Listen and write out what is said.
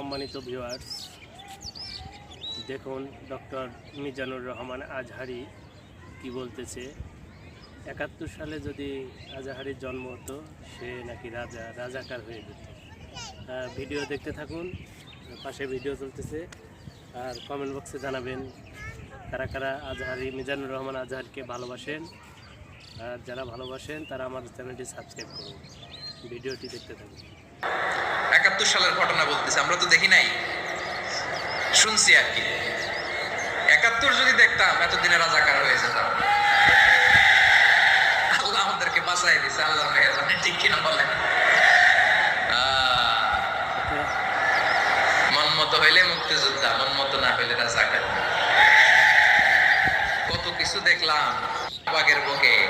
সম্মানিত ভিউয়ার্স দেখুন ডক্টর মিজানুর রহমান আজহারি কি বলতেছে। একাত্তর সালে যদি আজহারির জন্ম হতো, সে নাকি রাজা, রাজাকার হয়ে যেত। ভিডিও দেখতে থাকুন, পাশে ভিডিও চলতেছে। আর কমেন্ট বক্সে জানাবেন কারা কারা আজহারি, মিজানুর রহমান আজহারকে ভালোবাসেন। আর যারা ভালোবাসেন, তারা আমার চ্যানেলটি সাবস্ক্রাইব করুন। ভিডিওটি দেখতে থাকুন। একাত্তর সালের ঘটনা বলতেছে আমরা তো দেখি নাই। শুনছি আর কি। একাত্তর যদি দেখতাম এতদিনে রাজাকার হয়ে যেতাম। আল্লাহ আমাদেরকে বাঁচাই দিছে আল্লাহ মেহরবানি ঠিক কিনা বলেন? আহ, মন মতো হইলে মুক্তিযোদ্ধা মন মতো না হইলে রাজাকার। কত কিছু দেখলাম বাগের বুকে।